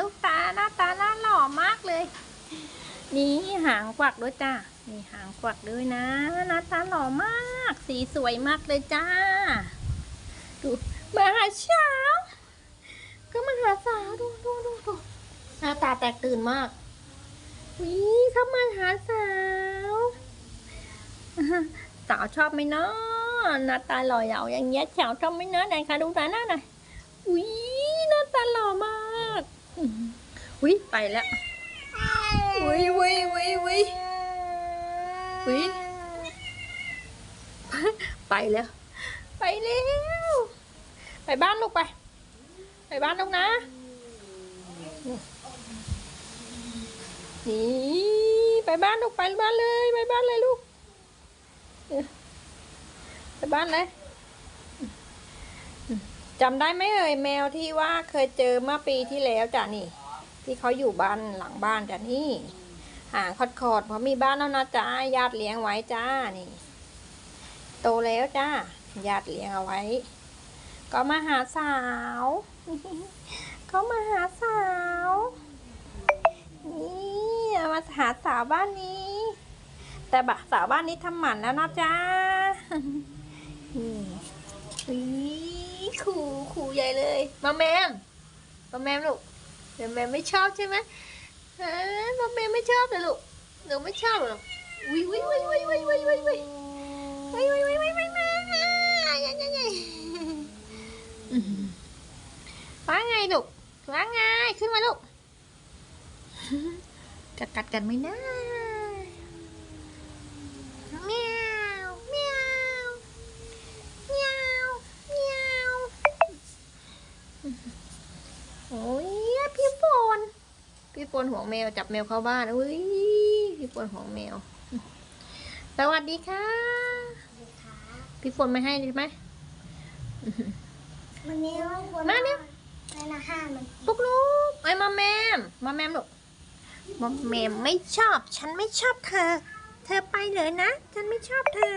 ลูกตาหน้าตาหน้าหล่อมากเลย นี่หางกวักด้วยจ้านี่หางกวักด้วยนะหน้าตาหล่อมาก สีสวยมากเลยจ้า ดูมาหาเช้า ก็มาหาสาวดูดูดูดูหน้าตาแตกตื่นมากวิเขามาหาสาวสาวชอบไหมเนาะหน้าตาหล่อเหลาอย่างเงี้ยสาวชอบไหมเนาะไหนคะดูตาหน้าหน่อยอุ้ยหน้าตาหล่อมาก อุ้ยไปแล้วอุ้ยอุ้ยอุ้ยอุ้ยอุ้ยไปแล้ว ไปแล้ว ไปบ้านลูกไป ไปบ้านลูกนะ นี่ไปบ้านลูกไปบ้านเลยไปบ้านเลยลูก ไปบ้านเลยจำได้ไหมเอ่ยแมวที่ว่าเคยเจอเมื่อปีที่แล้วจ้ะนี่ ที่เขาอยู่บ้านหลังบ้านจ้ะนี่หางคอดๆเพราะมีบ้านแล้วนะจ้าญาติเลี้ยงไว้จ้านี่ โตแล้วจ้าญาติเลี้ยงเอาไว้ ก็มาหาสาวก็มาหาสาว นี่มาหาสาวบ้านนี้ แต่บะสาวบ้านนี้ทำหมันแล้วนะจ๊ะอืมอุ๊ยขู่ขู่ใหญ่เลย มาแมมมาแมมลูก เดี๋ยวแมมไม่ชอบใช่ไหมเอ้ยมาแมมไม่ชอบเลยลูกหนูไม่ชอบเหรอวิววิววิววิววิววิววิววิววิววิววิววิววิวมายังยังยังว่าไงลูกว่าไงขึ้นมาลูกกัดกัดกันไหมนะเมียวเมียวเมียวเมียวโอ้ยพี่ฝน พี่ฝนห่วงแมว จับแมวเข้าบ้านอุ้ยพี่ฝนห่วงแมว สวัสดีค่ะ พี่ฝนไม่ให้ใช่ไหมวันนี้ว่าคนมาเนี่ยในนาห้ามันปุ๊กลูกไอ้ยมาแมม มาแมมลูกมาแมมไม่ชอบ ฉันไม่ชอบเธอ เธอไปเลยนะ ฉันไม่ชอบเธอ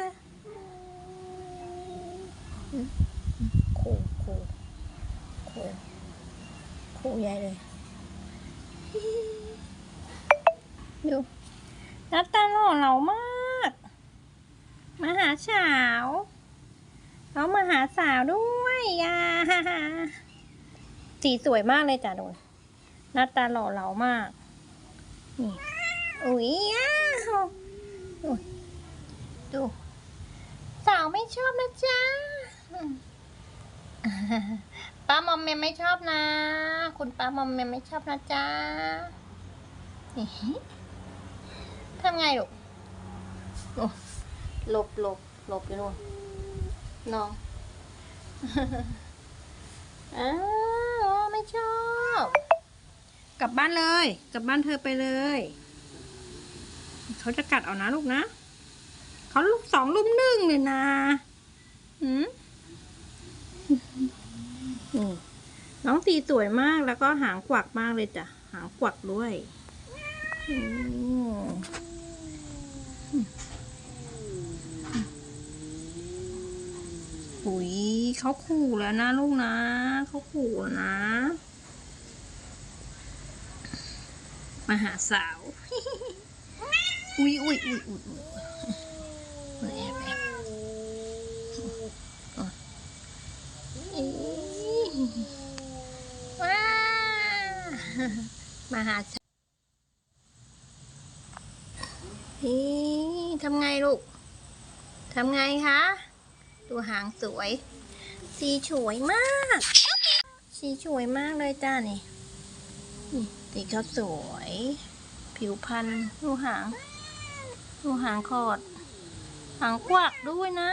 โคโคโคโคใหญ่เลย ดูหน้าตาหล่อเหลามาก มาหาสาวเขามาหาสาวด้วยอะสีสวยมากเลยจ้ะโดนหน้าตาหล่อเหลามาก นี่ อุ๊ยอ้าวดู สาวไม่ชอบนะจ๊ะป้ามอมแมมไม่ชอบนะ คุณป้ามอมแมมไม่ชอบนะจ๊ะนี่ ทำไงลูกหลบหลบหลบอยู่นู่นน้องอ้าวไม่ชอบ กลับบ้านเลย กลับบ้านเธอไปเลย เขาจะกัดเอานะลูกนะเขาลูกสองลุมหนึ่งเลยนะหืมน้องตีสวยมากแล้วก็หางกวักมากเลยจ้ะ หางกวักด้วยอืม อุ้ยเขาขู่แล้วนะลูกนะ เขาขู่แล้วนะ มาหาสาว อุ้ยอุ้ยอุ้ยอุ้ยอุ้ยอุ้ยแอบแอบอะอี๋ว้ามาหาสาวทำไงลูก ทำไงคะ ตัวหางสวย สีสวยมาก สีสวยมากเลยจ้านี่นี่สีเขาสวย ผิวพรรณดูหางดูหางคอด หางกวักด้วยนะ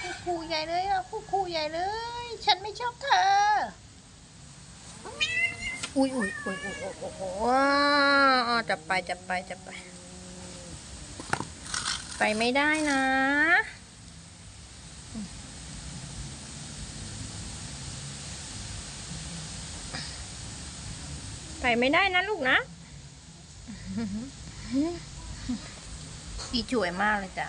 คู่คู่ใหญ่เลยอะคู่คู่ใหญ่เลย ฉันไม่ชอบเธอ อุ้ยอุ้ยอุ้ยอุ้ยโอ้โหจับไปจับไปจับไป ไปไม่ได้นะไปไม่ได้นะลูกนะดีจ่วยมากเลยจ้ะ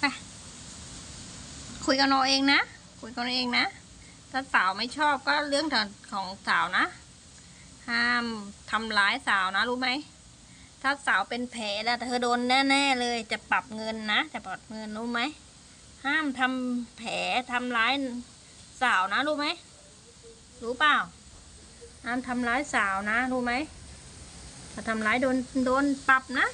ไปคุยกันเอาเองนะ คุยกันเอาเองนะ ถ้าสาวไม่ชอบก็เรื่องของสาวนะ ห้ามทำร้ายสาวนะรู้ไหม ถ้าสาวเป็นแผลแล้วเธอโดนแน่ๆเลย จะปรับเงินนะ จะปรับเงินรู้ไหม ห้ามทำแผลทำร้ายสาวนะรู้ไหม รู้เปล่า ห้ามทำร้ายสาวนะรู้ไหมถ้าทำร้ายโดนโดนปรับนะ